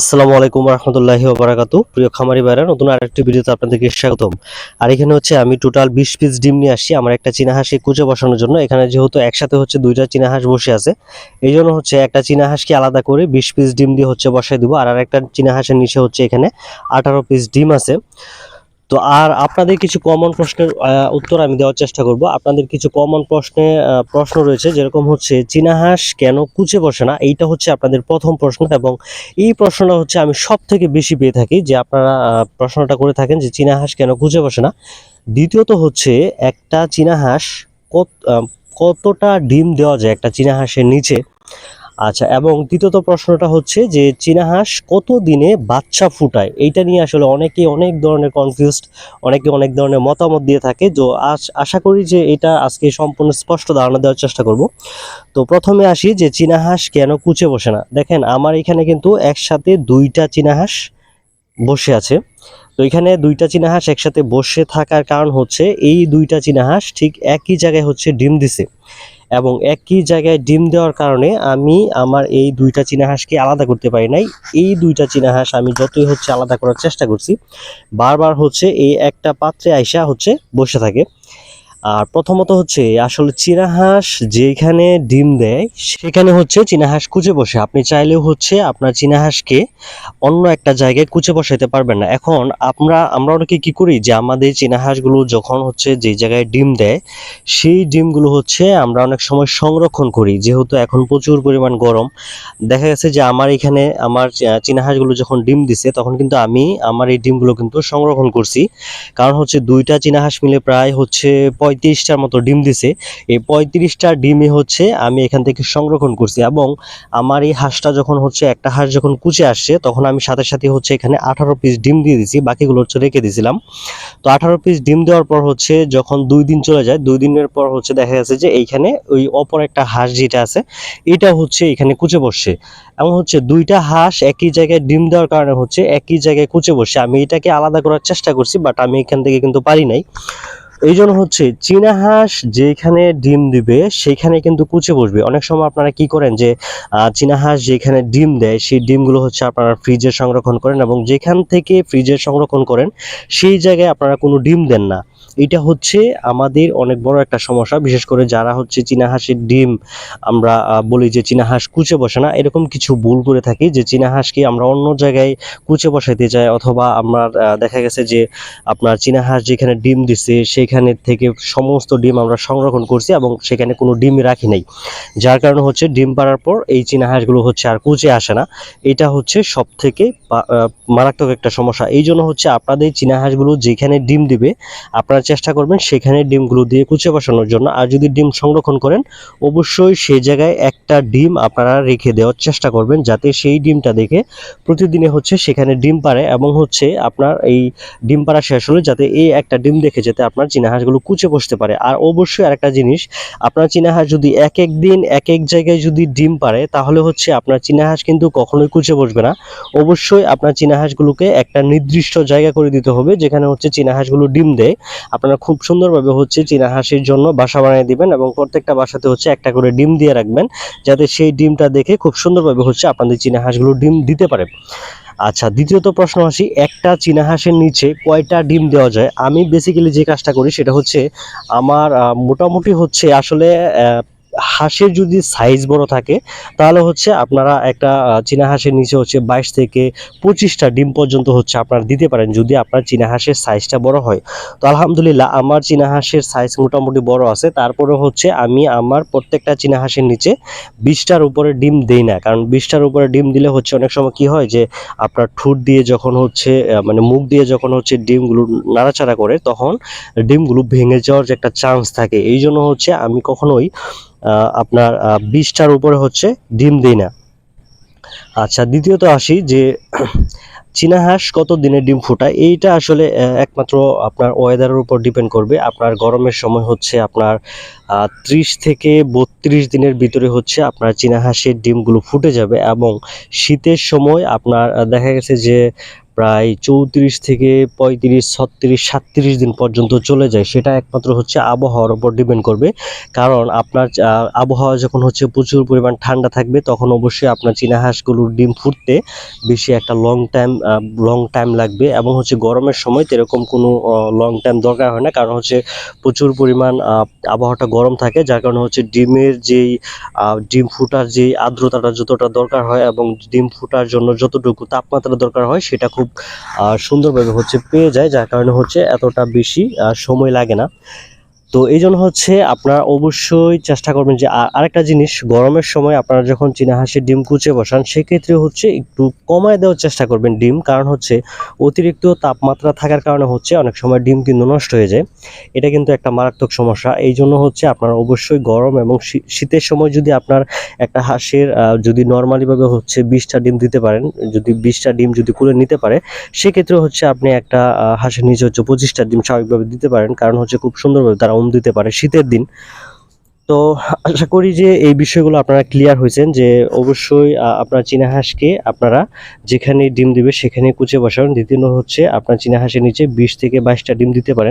আসসালামু আলাইকুম রহমতুল্লাহি ওবরাকাতু প্রিয় খামারি বাইরা নতুন আরেকটি ভিডিওতে আপনাদেরকে স্বাগতম। আর এখানে হচ্ছে আমি টোটাল বিশ পিস ডিম নিয়ে আসছি। আমার একটা চীনা হাঁসকে কুচে বসানোর জন্য। এখানে যেহেতু একসাথে হচ্ছে দুইটা চীনা হাঁস বসে আছে এই জন্য হচ্ছে একটা চীনা হাঁসকে আলাদা করে বিশ পিস ডিম দিয়ে হচ্ছে বসাই দিব। আর আরেকটা চীনা হাঁসের নিচে হচ্ছে এখানে আঠারো পিস ডিম আছে। তো আর আপনাদের কিছু কমন প্রশ্নের উত্তর আমি দেওয়ার চেষ্টা করব। আপনাদের কিছু কমন প্রশ্নে প্রশ্ন রয়েছে, যেরকম হচ্ছে, চীনা হাঁস কেন কুচে বসে না? এইটা হচ্ছে আপনাদের প্রথম প্রশ্ন এবং এই প্রশ্নটা হচ্ছে আমি সব থেকে বেশি পেয়ে থাকি যে আপনারা প্রশ্নটা করে থাকেন যে চীনা হাঁস কেন কুচে বসে না। দ্বিতীয়ত হচ্ছে, একটা চীনা হাঁস কত কতটা ডিম দেওয়া যায় একটা চীনা হাঁসের নিচে? আচ্ছা এবং তৃতীয়ত প্রশ্নটা হচ্ছে যে চীনা হাঁস কত দিনে বাচ্চা ফুটায়? এইটা নিয়ে আসলে অনেকে অনেক ধরনের কনফিউজড অনেকে অনেক ধরনের মতামত দিয়ে থাকে। তো আশ- আশা করি যে এটা আজকে সম্পূর্ণ স্পষ্ট ধারণা দেওয়ার চেষ্টা করব। তো প্রথমে আসি যে চীনা হাঁস কেন কুচে বসে না? দেখেন, আমার এখানে কিন্তু একসাথে দুইটা চীনা হাঁস বসে আছে। তো এখানে দুইটা চীনা হাঁস একসাথে বসে থাকার কারণ হচ্ছে, এই দুইটা চীনা হাঁস ঠিক একই জায়গায় হচ্ছে ডিম দিছে। এবং একই জায়গায় ডিম দেওয়ার কারণে আমি আমার এই দুইটা চীনা হাঁসকে আলাদা করতে পারি নাই। এই দুইটা চীনা হাঁস আমি যতই হচ্ছে আলাদা করার চেষ্টা করছি, বারবার হচ্ছে এই একটা পাত্রে আইসা হচ্ছে বসে থাকে। আর প্রথমত হচ্ছে আসলে চীনা হাঁস যেখানে ডিম দেয়, সেখানে হচ্ছে চীনা হাঁস কুচে বসে। আপনি চাইলেও হচ্ছে আপনার চীনা হাঁসকে অন্য একটা জায়গায় কুচে বসাইতে পারবেন না। এখন আমরা আমরা অনেকে কি করি যে আমাদের চীনা হাঁসগুলো যখন হচ্ছে যে জায়গায় ডিম দেয়, সেই ডিমগুলো হচ্ছে আমরা অনেক সময় সংরক্ষণ করি। যেহেতু এখন প্রচুর পরিমাণ গরম, দেখা গেছে যে আমার এখানে, আমার চীনা হাঁসগুলো যখন ডিম দিছে, তখন কিন্তু আমি আমার এই ডিমগুলো কিন্তু সংরক্ষণ করছি। কারণ হচ্ছে দুইটা চীনা হাঁস মিলে প্রায় হচ্ছে পঁয়ত্রিশটার মতো ডিম দিছে। এই পঁয়ত্রিশটা ডিমই হচ্ছে আমি এখান থেকে সংরক্ষণ করছি এবং আমার এই হাঁসটা যখন হচ্ছে একটা হাঁস যখন কুচে আসছে, তখন আমি সাথে সাথে হচ্ছে এখানে আঠারো পিস ডিম দিয়ে দিছি, বাকিগুলো হচ্ছে রেখে দিয়েছিলাম তো আঠারো পিস ডিম দেওয়ার পর হচ্ছে যখন দুই দিন চলে যায়, দুই দিনের পর হচ্ছে দেখা যাচ্ছে যে এইখানে ওই অপর একটা হাঁস যেটা আছে, এটা হচ্ছে এখানে কুচে বসছে। এবং হচ্ছে দুইটা হাঁস একই জায়গায় ডিম দেওয়ার কারণে হচ্ছে একই জায়গায় কুচে বসছে। আমি এটাকে আলাদা করার চেষ্টা করছি, বাট আমি এখান থেকে কিন্তু পারি নাই। এই জন্য হচ্ছে চীনা হাঁস যেখানে ডিম দিবে, সেখানে কিন্তু কুচে বসবে। অনেক সময় আপনারা কি করেন যে চীনা হাঁস যেখানে ডিম দেয়, সেই ডিমগুলো হচ্ছে আপনারা ফ্রিজে সংরক্ষণ করেন এবং যেখান থেকে ফ্রিজে সংরক্ষণ করেন, সেই জায়গায় আপনারা কোনো ডিম দেন না। এটা হচ্ছে আমাদের অনেক বড় একটা সমস্যা, বিশেষ করে যারা হচ্ছে চীনা হাঁসের ডিম আমরা বলি যে চীনা হাঁস কুচে বসে না, এরকম কিছু ভুল করে থাকি যে চীনা হাঁসকে আমরা অন্য জায়গায় কুচে বসাইতে চাই অথবা আমরা দেখা গেছে যে আপনার চীনা হাঁস যেখানে ডিম দিছে সেখানে থেকে সমস্ত ডিম আমরা সংরক্ষণ করছি এবং সেখানে কোনো ডিম রাখি নাই। যার কারণে হচ্ছে ডিম পাড়ার পর এই চীনা হাঁসগুলো হচ্ছে আর কুচে আসে না। এটা হচ্ছে সব থেকে মারাত্মক একটা সমস্যা। এই জন্য হচ্ছে আপনাদের চীনা হাঁসগুলো যেখানে ডিম দিবে, আপনারা চেষ্টা করবেন সেখানে ডিমগুলো দিয়ে কুচে বসানোর জন্য। আর যদি ডিম সংরক্ষণ করেন, অবশ্যই সেই জায়গায় একটা ডিম আপনারা রেখে দেওয়ার চেষ্টা করবেন যাতে সেই ডিমটা দেখে প্রতিদিনে হচ্ছে সেখানে ডিম পারে এবং হচ্ছে আপনার এই ডিম পাড়া শেষ হলে যাতে এই একটা ডিম দেখে যাতে আপনার চীনা হাঁসগুলো কুচে বসতে পারে। আর অবশ্যই আরেকটা জিনিস, আপনার চীনা হাঁস যদি এক এক দিন, এক এক জায়গায় যদি ডিম পারে তাহলে হচ্ছে আপনার চীনা হাঁস কিন্তু কখনোই কুচে বসবে না। অবশ্যই আপনার চীনা হাঁসগুলোকে একটা নির্দিষ্ট জায়গা করে দিতে হবে, যেখানে হচ্ছে চীনা হাঁসগুলো ডিম দেয়। আপনারা খুব সুন্দরভাবে হচ্ছে চীনা হাঁসির জন্য বাসা বানিয়ে দিবেন এবং প্রত্যেকটা বাসাতে হচ্ছে একটা করে ডিম দিয়ে রাখবেন, যাতে সেই ডিমটা দেখে খুব সুন্দরভাবে হচ্ছে আপনাদের চীনা হাঁসগুলো ডিম দিতে পারে। আচ্ছা দ্বিতীয়ত প্রশ্ন আসি, একটা চীনা হাঁসের নিচে কয়টা ডিম দেওয়া যায়? আমি বেসিক্যালি যে কাজটা করি সেটা হচ্ছে আমার মোটামুটি হচ্ছে আসলে হাঁসের যদি সাইজ বড় থাকে, তাহলে হচ্ছে আপনারা একটা চীনা হাঁসের নিচে হচ্ছে বাইশ থেকে পঁচিশটা ডিম পর্যন্ত হচ্ছে আপনারা দিতে পারেন যদি আপনার চীনা হাঁসের সাইজটা বড় হয়। তো আলহামদুলিল্লাহ আমার চীনা হাঁসের সাইজ মোটামুটি বড় আছে। তারপরে হচ্ছে আমি আমার প্রত্যেকটা চীনা হাঁসের নিচে বিশটার উপরে ডিম দেই না। কারণ বিশটার উপরে ডিম দিলে হচ্ছে অনেক সময় কি হয় যে, আপনার ঠোঁট দিয়ে যখন হচ্ছে মানে মুখ দিয়ে যখন হচ্ছে ডিমগুলো নাড়াচাড়া করে, তখন ডিমগুলো ভেঙে যাওয়ার যে একটা চান্স থাকে। এই জন্য হচ্ছে আমি কখনোই আপনার বিশটার উপরে হচ্ছে ডিম দিই না আচ্ছা দ্বিতীয়ত আসি যে, চীনা হাঁস কত দিনে ডিম ফোটায়? এইটা আসলে একমাত্র আপনার ওয়েদারের উপর ডিপেন্ড করবে। আপনার গরমের সময় হচ্ছে আপনার ত্রিশ থেকে বত্রিশ দিনের ভিতরে হচ্ছে আপনার চীনা হাঁসের ডিমগুলো ফুটে যাবে এবং শীতের সময় আপনার দেখা গেছে যে, প্রায় চৌত্রিশ থেকে পঁয়ত্রিশ, ছত্রিশ সাতত্রিশ দিন পর্যন্ত চলে যায়। সেটা একমাত্র হচ্ছে আবহাওয়ার উপর ডিপেন্ড করবে। কারণ আপনার আবহাওয়া যখন হচ্ছে প্রচুর পরিমাণ ঠান্ডা থাকবে, তখন অবশ্যই আপনার চীনা হাঁসগুলো হাঁসগুলোর ডিম ফুটতে বেশি একটা লং টাইম লং টাইম লাগবে এবং হচ্ছে গরমের সময় এরকম কোনো লং টাইম দরকার হয় না। কারণ হচ্ছে প্রচুর পরিমাণ আবহাওয়াটা গরম থাকে, যার কারণে হচ্ছে ডিমের যেই ডিম ফুটার যে আর্দ্রতাটা যতটা দরকার হয় এবং ডিম ফুটার জন্য যতটুকু তাপমাত্রা দরকার হয়, সেটা খুব সুন্দরভাবে হচ্ছে পেয়ে যায়, যার কারণে হচ্ছে এতটা বেশি সময় লাগে না। তো এই জন্য হচ্ছে আপনারা অবশ্যই চেষ্টা করবেন যে আরেকটা জিনিস, গরমের সময় আপনারা যখন চীনা হাঁসের ডিম কুচে বসান, সেক্ষেত্রে হচ্ছে একটু কমায় দেওয়ার চেষ্টা করবেন ডিম। কারণ হচ্ছে অতিরিক্ত তাপমাত্রা থাকার কারণে হচ্ছে অনেক সময় ডিম কিন্তু নষ্ট হয়ে যায়। এটা কিন্তু একটা মারাত্মক সমস্যা। এই জন্য হচ্ছে আপনারা অবশ্যই গরম এবং শীতের সময় যদি আপনার একটা হাঁসের যদি নর্মালিভাবে হচ্ছে বিশটা ডিম দিতে পারেন, যদি বিশটা ডিম যদি কুলে নিতে পারে, সেক্ষেত্রে হচ্ছে আপনি একটা হাঁসের নিচে হচ্ছে পঁচিশটা ডিম স্বাভাবিকভাবে দিতে পারেন। কারণ হচ্ছে খুব সুন্দরভাবে তারা ওম দিতে পারে শীতের দিন। তো আশা করি যে এই বিষয়গুলো আপনারা ক্লিয়ার হয়েছেন যে অবশ্যই আপনার চীনা হাঁসকে আপনারা যেখানে ডিম দিবে সেখানে কুচে বসান। দ্বিতীয় হচ্ছে, আপনার চীনা হাঁসের নিচে বিশ থেকে বাইশটা ডিম দিতে পারেন।